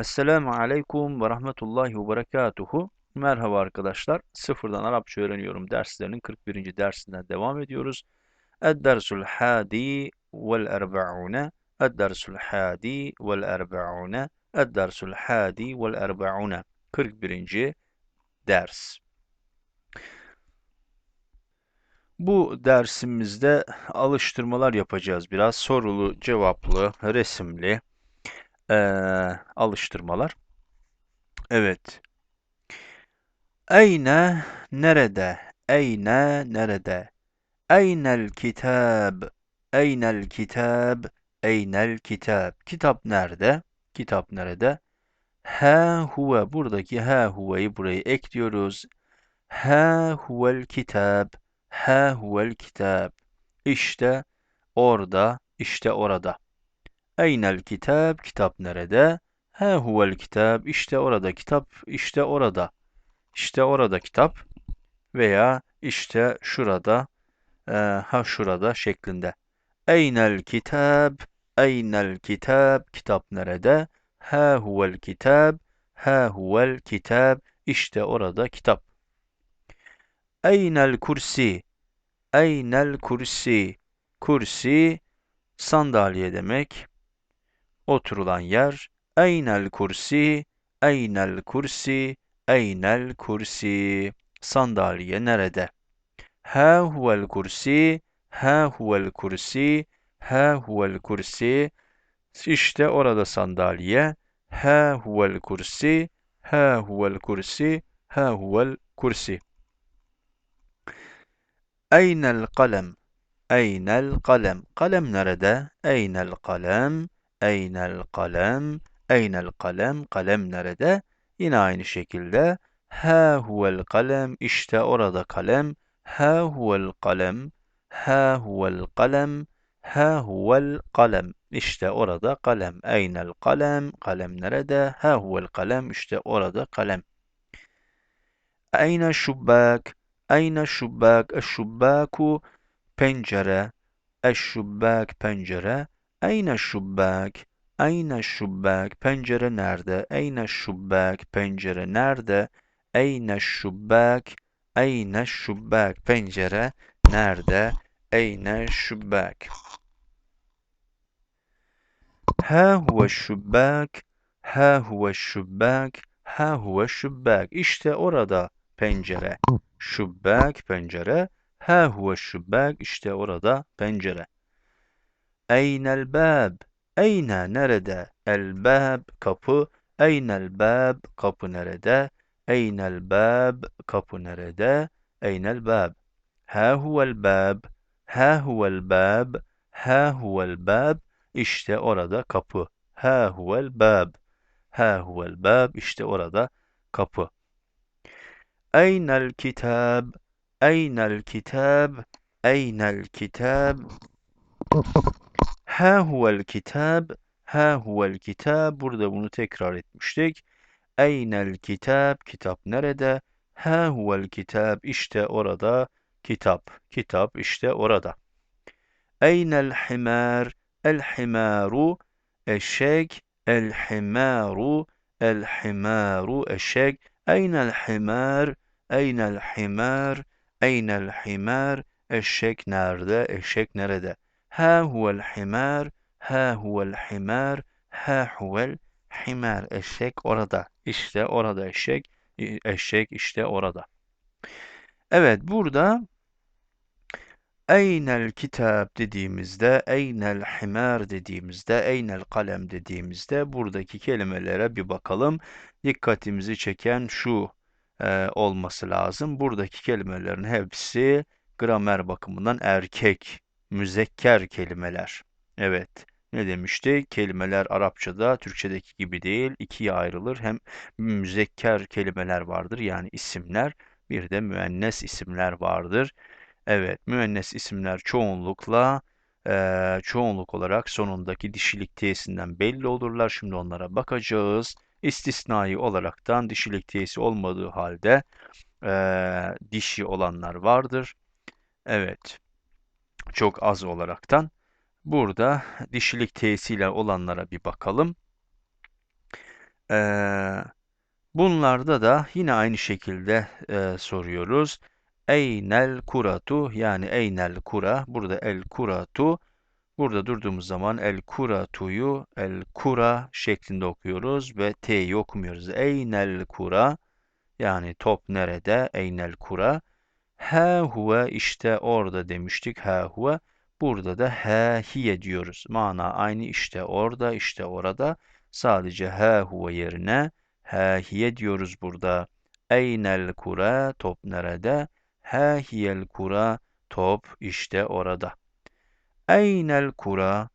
Esselamu Aleyküm ve Rahmetullahi ve Berekatuhu. Merhaba arkadaşlar. Sıfırdan Arapça öğreniyorum derslerinin 41. dersinden devam ediyoruz. Ed-dersul hadi vel erba'une. Ed-dersul hadi vel erba'une. Ed-dersul hadi vel erba'une. 41. ders. Bu dersimizde alıştırmalar yapacağız biraz. Sorulu, cevaplı, resimli eee, alıştırmalar. Evet. Eyne nerede? Eyne nerede? Eynel kitab? Eynel kitab? Eynel kitab? Kitap nerede? Kitap nerede? Ha huve buradaki ha huve'yi buraya ekliyoruz. Ha huvel kitab. Ha huvel kitab. İşte orada, işte orada. Eynel kitab? Kitap nerede? Ha huvel kitab. İşte orada kitap, işte orada. İşte orada kitap veya işte şurada, e, ha şurada şeklinde. Eynel kitab? Eynel kitab? Kitap nerede? Ha huvel kitab. Ha huvel kitab. İşte orada kitap. Eynel kursi? Eynel kursi? Kursi sandalye demek. Oturulan yer. Eynel kursi? Eynel kursi? Eynel kursi? Sandalye nerede? Ha huvel kursi? Ha huvel kursi? Ha huvel kursi? İşte orada sandalye. Ha huvel kursi? Ha huvel kursi? Ha huvel kursi? Eynel kalem? Eynel kalem? Kalem nerede? Eynel kalem? Eynel kalem? Eynel kalem? Kalem nerede? Yine aynı şekilde ha huvel kalem işte orada kalem ha huvel kalem ha huvel kalem ha huvel kalem işte orada kalem eynel kalem kalem nerede ha huvel kalem işte orada kalem Eyne şubbak Eyne şubbak eşşubbaku pencere eşşubbak pencere Eyne şubbak Eyne şubbak pencere nerede? Eyne şubbak pencere nerede? Eyne şubbak Eyne şubbak pencere nerede? Eyne şubbak Ha huve şubbak Ha huve şubbak Ha huve şubbak İşte orada pencere. Şubbak pencere. Ha huve şubbak İşte orada pencere. Eynel bab Eyne nerede? El bab kapı. Eynel bab kapı nerede? Eynel bab kapı nerede? Eynel bab. Ha huvel bab. Ha huvel bab. Ha huvel bab. İşte orada kapı. Ha huvel bab. Ha huvel bab. İşte orada kapı. Eynel kitab. Eynel kitab. Eynel kitab. Ha huvel kitab. Ha huvel kitab. Burada bunu tekrar etmiştik. Eynel kitab. Kitap nerede? Ha huvel kitab. İşte orada kitap. Kitap işte orada. Eynel himar. El himaru. Eşek. El himaru. El himaru. Eşek. Eynel himar. Eynel himar. Eynel himar. Eşek nerede? Eşek nerede? Ha huvel himar, ha huvel himar, ha huvel himar. Eşek orada. İşte orada eşek. Eşek işte orada. Evet burada Eynel kitap dediğimizde, eynel himar dediğimizde, eynel kalem dediğimizde buradaki kelimelere bir bakalım. Dikkatimizi çeken şu e, olması lazım. Buradaki kelimelerin hepsi gramer bakımından erkek müzekker kelimeler. Evet. Ne demişti? Kelimeler Arapçada Türkçedeki gibi değil, ikiye ayrılır. Hem müzekker kelimeler vardır yani isimler, bir de müennes isimler vardır. Evet, müennes isimler çoğunlukla e, çoğunluk olarak sonundaki dişilik t'sinden belli olurlar. Şimdi onlara bakacağız. İstisnai olaraktan dişilik t'si olmadığı halde e, dişi olanlar vardır. Evet çok az olaraktan. Burada dişilik t'siyle olanlara bir bakalım. Ee, bunlarda da yine aynı şekilde e, soruyoruz. Eynel kuratu yani eynel kura. Burada el kuratu. Burada durduğumuz zaman el kuratuyu el kura şeklinde okuyoruz ve t'yi okumuyoruz. Eynel kura yani top nerede? Eynel kura. Ha huve işte orada demiştik. Ha huve. Burada da ha hiye diyoruz. Mana aynı işte orada işte orada. Sadece ha huve yerine ha hiye diyoruz burada. Eynel kura top nerede? Ha hiyel kura top işte orada. Eynel kura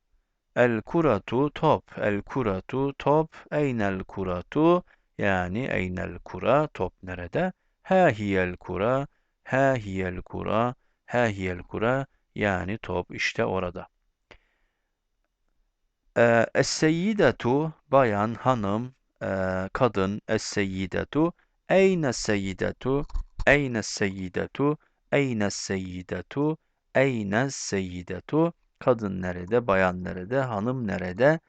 El kuratu top. El kuratu top. Eynel kuratu yani eynel kura top nerede? Ha hiyel kura. Ha hiyel kura. Ha hiyel kura yani top işte orada. Ee, Es-seyyidetu bayan, hanım, e, kadın. Es-seyyidetu. Eyne seyyidetu. Eyne seyyidetu. Eyne seyyidetu. Eyne seyyidetu. Kadın nerede? Bayan nerede? Hanım nerede?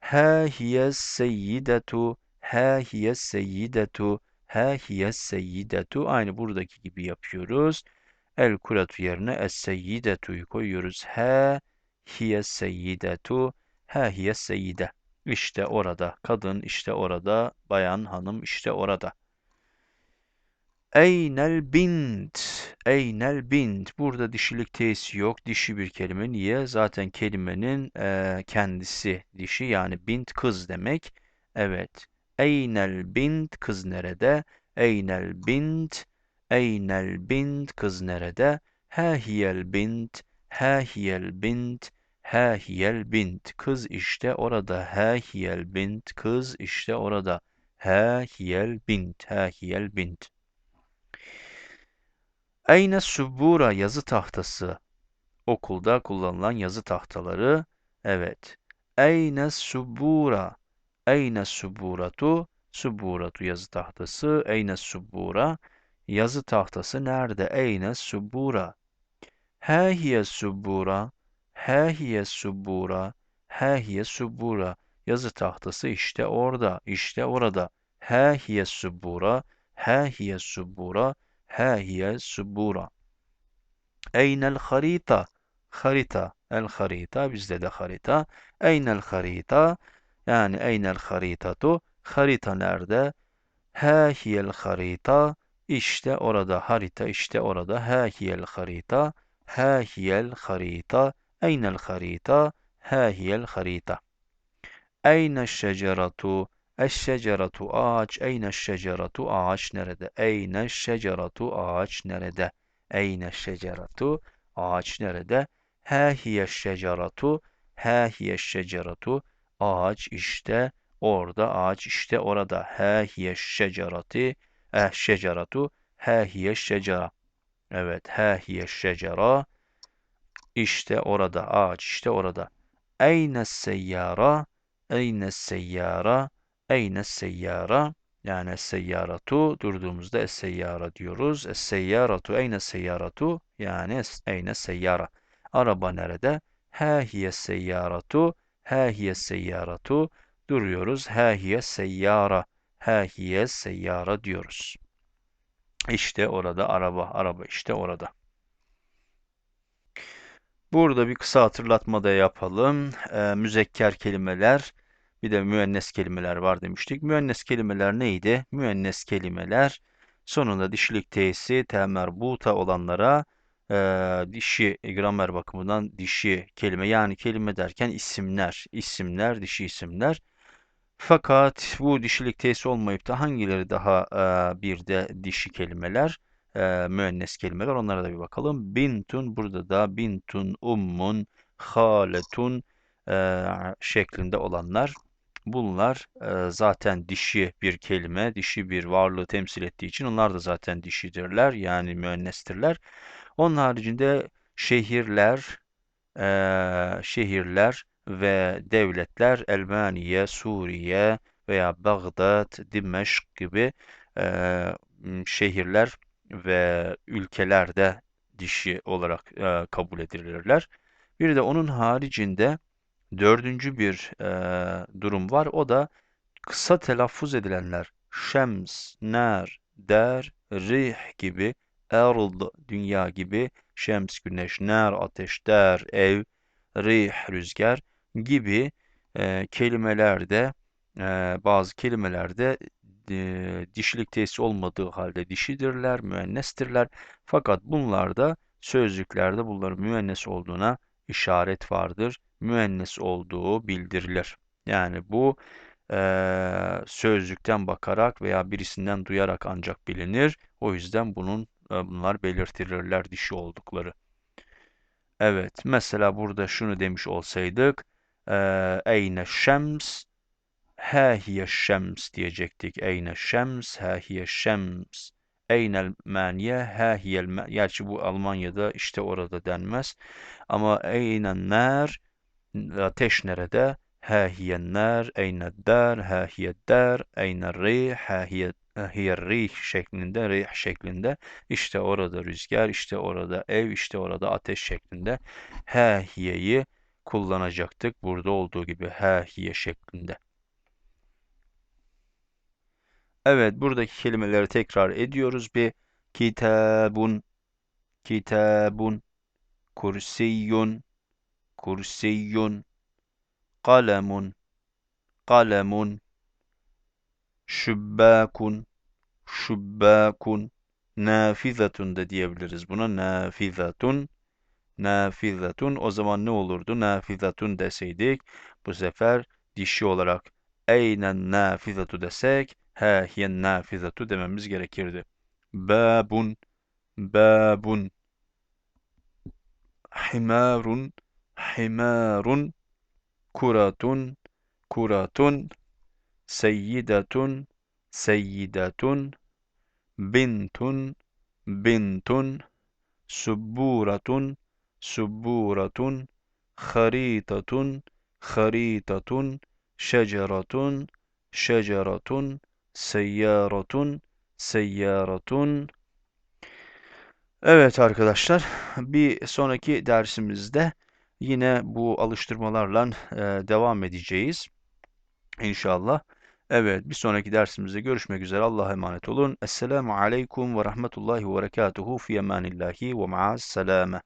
Ha hiye seyyidetu. Ha hiye seyyidetu. Ha hiye seyyidetu. Aynı buradaki gibi yapıyoruz. El kuratu yerine es seyyidetu'yu koyuyoruz. Ha hiye seyyidetu. Ha hiye seyyide. İşte orada. Kadın işte orada. Bayan hanım işte orada. Eynel bint. Eynel bint. Burada dişilik tesi yok. Dişi bir kelime. Niye? Zaten kelimenin e, kendisi dişi. Yani bint kız demek. Evet. Eynel bint kız nerede? Eynel bint. Eynel bint kız nerede? Ha hiyel bint. Ha hiyel bint. Ha hiyel bint. Kız işte orada. Ha hiyel bint. Kız işte orada. Ha hiyel bint. Ha hiyel bint. Eyne subura yazı tahtası. Okulda kullanılan yazı tahtaları. Evet. Eyne subura. Eyne suburatu. Suburatu yazı tahtası. Eyne subura. Yazı tahtası nerede? Eyne subura. Ha hiye subura. Ha hiye subura. Ha hiye subura. Yazı tahtası işte orada. işte orada. Ha hiye subura. Ha hiye subura. Ha hiye subura. Eynel harita. Harita. El harita. Bizde de harita. Eynel harita. Yani eynel haritatu. Harita nerede? Ha hiyel harita. İşte orada. Harita işte orada. Ha hiyel harita. Ha hiyel harita. Eynel harita. Ha hiyel harita. Eyne şeceratu. Eşşeceratu ağaç. Eyne şeceratu ağaç nerede? Eyne şeceratu ağaç nerede? Eyne şeceratu ağaç nerede? Ha hiye şeceratu. Ha hiye şeceratu ağaç işte orada. Ağaç işte orada. Ha hiye şecerati. Eh şeceratu. Ha hiye şecera. Evet. Ha hiye şecera. İşte orada. Ağaç işte orada. Eyne seyyara. Eyne seyyara. Eyne seyyara. Yani seyyaratu durduğumuzda es seyyara diyoruz. Es seyyaratu eyne seyyaratu yani eyne seyyara. Araba nerede? Ha hiye seyyaratu. Ha hiye seyyaratu. Duruyoruz. Ha hiye seyyara. Ha hiye seyyara diyoruz. İşte orada araba. Araba işte orada. Burada bir kısa hatırlatma da yapalım. E, müzekker kelimeler, bir de müennes kelimeler var demiştik. Müennes kelimeler neydi? Müennes kelimeler sonunda dişilik t'si temerbuta olanlara e, dişi gramer bakımından dişi kelime yani kelime derken isimler, isimler, dişi isimler. Fakat bu dişilik t'si olmayıp da hangileri daha e, bir de dişi kelimeler? e, müennes kelimeler. Onlara da bir bakalım. Bintun burada da bintun, ummun, haletun e, şeklinde olanlar. Bunlar e, zaten dişi bir kelime, dişi bir varlığı temsil ettiği için onlar da zaten dişidirler. Yani müennestirler. Onun haricinde şehirler, e, şehirler ve devletler Elmaniye, Suriye veya Bağdat, Dimeşk gibi e, şehirler ve ülkelerde dişi olarak e, kabul edilirler. Bir de onun haricinde dördüncü bir e, durum var. O da kısa telaffuz edilenler şems, ner, der, rih gibi, erd, dünya gibi, şems, güneş, ner, ateş, der, ev, rih, rüzgar gibi e, kelimelerde e, bazı kelimelerde e, dişilik tesisi olmadığı halde dişidirler, müennestirler. Fakat bunlarda sözlüklerde bunların müennes olduğuna işaret vardır. Müennes olduğu bildirilir. Yani bu e, sözlükten bakarak veya birisinden duyarak ancak bilinir. O yüzden bunun bunlar belirtilirler dişi oldukları. Evet, mesela burada şunu demiş olsaydık, eyne şems, ha hiye şems diyecektik. Eyne şems, ha hiye şems. Eynel maniye, ha hiyel Gerçi bu Almanya'da işte orada denmez. Ama eynen nar, ateş nerede? Ha hiyen nar, eyne dar, ha hiye dar, eyne rih, ha hiye hiye rih şeklinde, rih şeklinde. İşte orada rüzgar, işte orada ev, işte orada ateş şeklinde. Ha hiyeyi kullanacaktık. Burada olduğu gibi ha hiye şeklinde. Evet, buradaki kelimeleri tekrar ediyoruz. Bir kitabun, kitabun, kursiyun, kursiyun, kalemun, kalemun, şubbakun, şubbakun, nafizatun da diyebiliriz buna. Nafizatun, nafizatun. O zaman ne olurdu? Nafizatun deseydik bu sefer dişi olarak eynen nafizatu desek he hiyen nafizatu dememiz gerekirdi. Babun, babun, himarun, himarun, كرة كرة سيدة سيدة بنت بنت سبورة سبورة خريطة خريطة شجرة شجرة سيارة سيارة. Evet arkadaşlar bir sonraki dersimizde yine bu alıştırmalarla e, devam edeceğiz. İnşallah. Evet, bir sonraki dersimizde görüşmek üzere. Allah'a emanet olun. Esselamu aleykum ve rahmetullahi ve berekatuhu fi emanillahi ve ma'as selame.